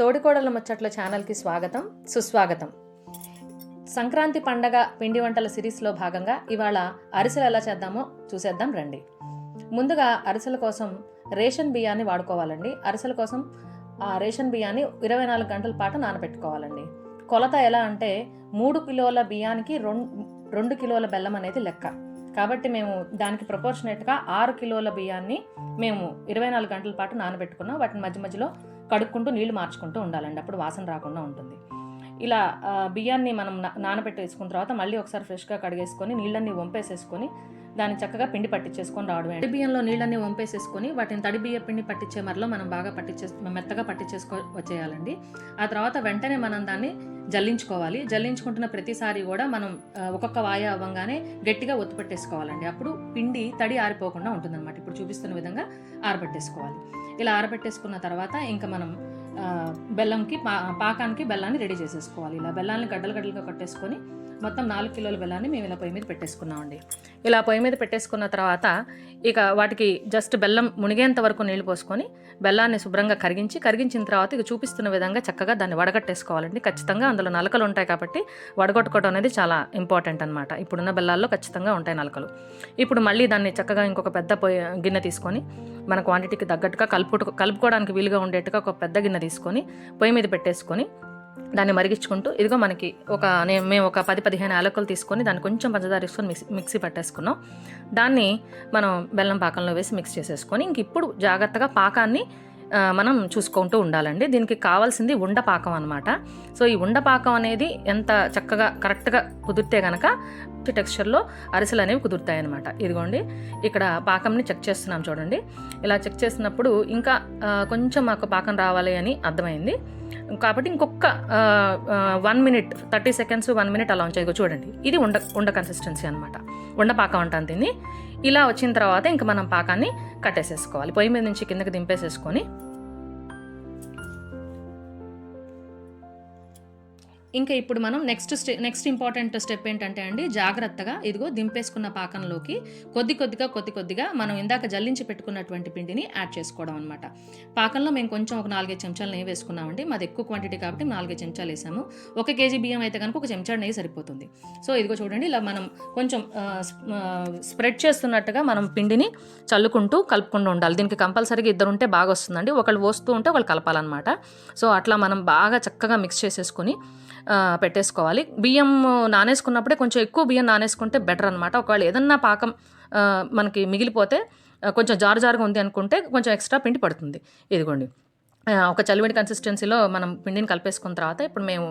తోడికోడల ముచ్చట్ల ఛానల్కి స్వాగతం సుస్వాగతం. సంక్రాంతి పండగ పిండి వంటల సిరీస్లో భాగంగా ఇవాళ అరిసెలు ఎలా చేద్దామో చూసేద్దాం రండి. ముందుగా అరిసెల కోసం రేషన్ బియ్యాన్ని వాడుకోవాలండి. అరిసెల కోసం ఆ రేషన్ బియ్యాన్ని ఇరవై నాలుగు గంటల పాటు నానబెట్టుకోవాలండి. కొలత ఎలా అంటే మూడు కిలోల బియ్యానికి రెండు రెండు కిలోల బెల్లం అనేది లెక్క. కాబట్టి మేము దానికి ప్రపోర్షనేట్గా ఆరు కిలోల బియ్యాన్ని మేము ఇరవై నాలుగు గంటల పాటు నానబెట్టుకున్నాం. వాటిని మధ్య మధ్యలో కడుక్కుంటూ నీళ్ళు మార్చుకుంటూ ఉండాలండి. అప్పుడు వాసన రాకుండా ఉంటుంది. ఇలా బియ్యాన్ని మనం నా- నానబెట్టి వేసుకున్న తర్వాత మళ్ళీ ఒకసారి ఫ్రెష్గా కడిగేసుకొని నీళ్ళన్నీ వంపేసేసుకొని దాన్ని చక్కగా పిండి పట్టించేసుకొని రావడం తడి బియ్యంలో నీళ్ళన్నీ వంపేసేసుకొని వాటిని తడి బియ్య పిండి పట్టించే మరలో మనం బాగా పట్టించే మెత్తగా పట్టించేసుకో వచ్చేయాలండి. ఆ తర్వాత వెంటనే మనం దాన్ని జల్లించుకోవాలి. జల్లించుకుంటున్న ప్రతిసారి కూడా మనం ఒక్కొక్క వాయ అవ్వగానే గట్టిగా ఒత్తిపెట్టేసుకోవాలండి అప్పుడు పిండి తడి ఆరిపోకుండా ఉంటుందన్నమాట. ఇప్పుడు చూపిస్తున్న విధంగా ఆరబెట్టేసుకోవాలి. ఇలా ఆరబెట్టేసుకున్న తర్వాత ఇంకా మనం బెల్లంకి పా పాకానికి బెల్లాన్ని రెడీ చేసేసుకోవాలి. ఇలా బెల్లాన్ని గడ్డలు గడ్డలుగా కట్టేసుకొని మొత్తం నాలుగు కిలోల బెల్లాన్ని మేము ఇలా పొయ్యి మీద పెట్టేసుకున్నామండి. ఇలా పొయ్యి మీద పెట్టేసుకున్న తర్వాత ఇక వాటికి జస్ట్ బెల్లం మునిగేంత వరకు నీళ్ళు పోసుకొని బెల్లాన్ని శుభ్రంగా కరిగించి కరిగించిన తర్వాత ఇక చూపిస్తున్న విధంగా చక్కగా దాన్ని వడగట్టేసుకోవాలండి. ఖచ్చితంగా అందులో నలకలు ఉంటాయి కాబట్టి వడగొట్టుకోవడం అనేది చాలా ఇంపార్టెంట్ అనమాట ఇప్పుడున్న బెల్లాల్లో ఖచ్చితంగా ఉంటాయి నలకలు. ఇప్పుడు మళ్ళీ దాన్ని చక్కగా ఇంకొక పెద్ద పొయ్యి గిన్నె తీసుకొని మన క్వాంటిటీకి తగ్గట్టుగా కలుపు కలుపుకోవడానికి వీలుగా ఉండేట్టుగా ఒక పెద్ద గిన్నె తీసుకొని పొయ్యి మీద పెట్టేసుకొని దాన్ని మరిగించుకుంటూ ఇదిగో మనకి ఒక నేను మేము ఒక పది పదిహేను యాలకులు తీసుకొని దాన్ని కొంచెం పంచదార వేసుకొని మిక్సీ మిక్సీ పట్టేసుకున్నాం. దాన్ని మనం బెల్లం పాకంలో వేసి మిక్స్ చేసేసుకొని ఇంక ఇప్పుడు జాగ్రత్తగా పాకాన్ని మనం చూసుకుంటూ ఉండాలండి. దీనికి కావాల్సింది ఉండపాకం అనమాట సో ఈ ఉండపాకం అనేది ఎంత చక్కగా కరెక్ట్గా కుదిరితే కనుక టెక్స్చర్లో అరిసెలు అనేవి కుదురుతాయి అనమాట ఇదిగోండి ఇక్కడ పాకంని చెక్ చేస్తున్నాం చూడండి. ఇలా చెక్ చేసినప్పుడు ఇంకా కొంచెం మాకు పాకం రావాలి అని అర్థమైంది. కాబట్టి ఇంకొక one minute thirty seconds one minute అలా ఉంచాయి చూడండి ఇది ఉండ ఉండ కన్సిస్టెన్సీ అనమాట ఉండ పాకం అంటాను దీన్ని. ఇలా వచ్చిన తర్వాత ఇంకా మనం పాకాన్ని కట్టేసేసుకోవాలి. పొయ్యి మీద నుంచి కిందకి దింపేసేసుకొని ఇంకా ఇప్పుడు మనం నెక్స్ట్ స్టె నెక్స్ట్ ఇంపార్టెంట్ స్టెప్ ఏంటంటే అండి జాగ్రత్తగా ఇదిగో దింపేసుకున్న పాకంలోకి కొద్ది కొద్దిగా కొద్ది కొద్దిగా మనం ఇందాక జల్లించి పెట్టుకున్నటువంటి పిండిని యాడ్ చేసుకోవడం అనమాట పాకంలో మేము కొంచెం ఒక నాలుగైదు చెంచాలు నెయ్యి వేసుకున్నామండి. మాది ఎక్కువ క్వాంటిటీ కాబట్టి నాలుగైదు చెంచాలు వేసాము. ఒక కేజీ బియ్యం అయితే కనుక ఒక చెంచా నెయ్యి సరిపోతుంది. సో ఇదిగో చూడండి ఇలా మనం కొంచెం స్ప్రెడ్ చేస్తున్నట్టుగా మనం పిండిని చల్లుకుంటూ కలుపుకుంటూ ఉండాలి. దీనికి కంపల్సరీగా ఇద్దరు ఉంటే బాగా వస్తుందండి. ఒకళ్ళు పోస్తూ ఉంటే ఒకళ్ళు కలపాలన్నమాట. సో అట్లా మనం బాగా చక్కగా మిక్స్ చేసేసుకొని పెట్టేసుకోవాలి. బియ్యం నానేసుకున్నప్పుడే కొంచెం ఎక్కువ బియ్యం నానేసుకుంటే బెటర్ అనమాట ఒకవేళ ఏదన్నా పాకం మనకి మిగిలిపోతే కొంచెం జారు జారుగా ఉంది అనుకుంటే కొంచెం ఎక్స్ట్రా పిండి పడుతుంది. ఇదిగోండి. ఒక చలివిడి కన్సిస్టెన్సీలో మనం పిండిని కలిపేసుకున్న తర్వాత ఇప్పుడు మేము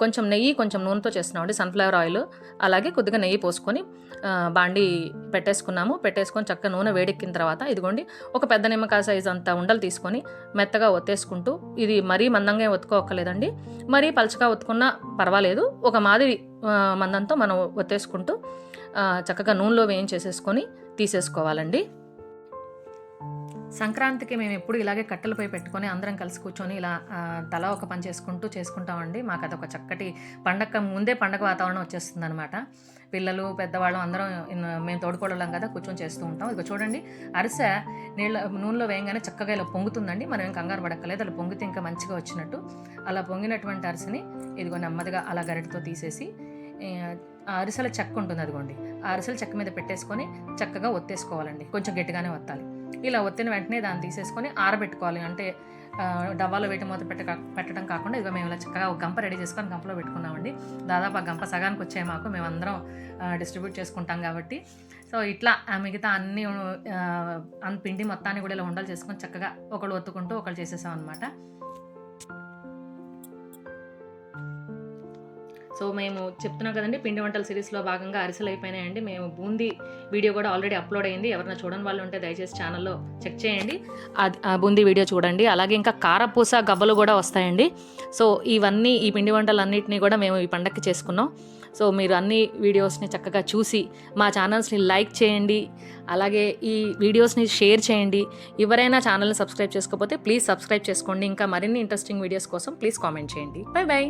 కొంచెం నెయ్యి కొంచెం నూనెతో చేస్తున్నామండి సన్ఫ్లవర్ ఆయిల్ అలాగే కొద్దిగా నెయ్యి పోసుకొని బాండి పెట్టేసుకున్నాము. పెట్టేసుకొని చక్కగా నూనె వేడెక్కిన తర్వాత ఇదిగోండి ఒక పెద్ద నిమ్మకాయ సైజ్ అంత ఉండలు తీసుకొని మెత్తగా ఒత్తేసుకుంటూ ఇది మరీ మందంగా ఒత్తుకోకలేదండి మరీ పలచగా ఒత్తుకున్నా పర్వాలేదు. ఒక మాదిరి మందంతో మనం ఒత్తేసుకుంటూ చక్కగా నూనెలో వేయించేసేసుకొని తీసేసుకోవాలండి. సంక్రాంతికి మేము ఎప్పుడు ఇలాగే కట్టెలపై పెట్టుకొని అందరం కలిసి కూర్చొని ఇలా తల ఒక పని చేసుకుంటూ చేసుకుంటామండి. మాకు అదొక చక్కటి పండగ ముందే పండగ వాతావరణం వచ్చేస్తుంది అనమాట పిల్లలు పెద్దవాళ్ళం అందరం మేము తోడుకోవడం కదా కూర్చొని చేస్తూ ఉంటాం. ఇక చూడండి అరిసె నీళ్ళ నూనెలో వేయంగానే చక్కగా ఇలా పొంగుతుందండి. మనం ఏం కంగారు పడక్కలేదు అలా పొంగితే ఇంకా మంచిగా వచ్చినట్టు. అలా పొంగినటువంటి అరిసెని ఇదిగో నెమ్మదిగా అలా గరిటతో తీసేసి అరిసెల చెక్క ఉంటుంది అదిగోండి. ఆ అరిసెల చెక్క మీద పెట్టేసుకొని చక్కగా ఒత్తేసుకోవాలండి. కొంచెం గట్టిగానే ఒత్తాలి. ఇలా ఒత్తిన వెంటనే దాన్ని తీసేసుకొని ఆరబెట్టుకోవాలి. అంటే డబ్బాలో పెట్టి మూత పెట్ట పెట్టడం కాకుండా ఇదిగో మేము ఇలా చక్కగా ఒక గంప రెడీ చేసుకొని గంపలో పెట్టుకున్నామండి. దాదాపు ఆ గంప సగానికి వచ్చే మాకు. మేమందరం డిస్ట్రిబ్యూట్ చేసుకుంటాం కాబట్టి. సో ఇట్లా ఆ మిగతా అన్ని అన్ పిండి మొత్తాన్ని కూడా ఇలా ఉండలు చేసుకొని చక్కగా ఒకళ్ళు ఒత్తుకుంటూ ఒకళ్ళు చేసేసాం అనమాట సో మేము చెప్తున్నాం కదండి పిండి వంటల సిరీస్లో భాగంగా అరిసెలు అయిపోయినాయండి. మేము బూందీ వీడియో కూడా ఆల్రెడీ అప్లోడ్ అయింది. ఎవరైనా చూడని వాళ్ళు ఉంటే దయచేసి ఛానల్లో చెక్ చేయండి. ఆ బూందీ వీడియో చూడండి. అలాగే ఇంకా కారపూస గవ్వలు కూడా వస్తాయండి. సో ఇవన్నీ ఈ పిండి వంటలన్నింటినీ కూడా మేము ఈ పండక్కి చేసుకున్నాం. సో మీరు అన్ని వీడియోస్ని చక్కగా చూసి మా ఛానల్స్ని లైక్ చేయండి. అలాగే ఈ వీడియోస్ని షేర్ చేయండి. ఎవరైనా ఛానల్ని సబ్స్క్రైబ్ చేసుకోకపోతే ప్లీజ్ సబ్స్క్రైబ్ చేసుకోండి. ఇంకా మరిన్ని ఇంట్రెస్టింగ్ వీడియోస్ కోసం ప్లీజ్ కామెంట్ చేయండి. Bye bye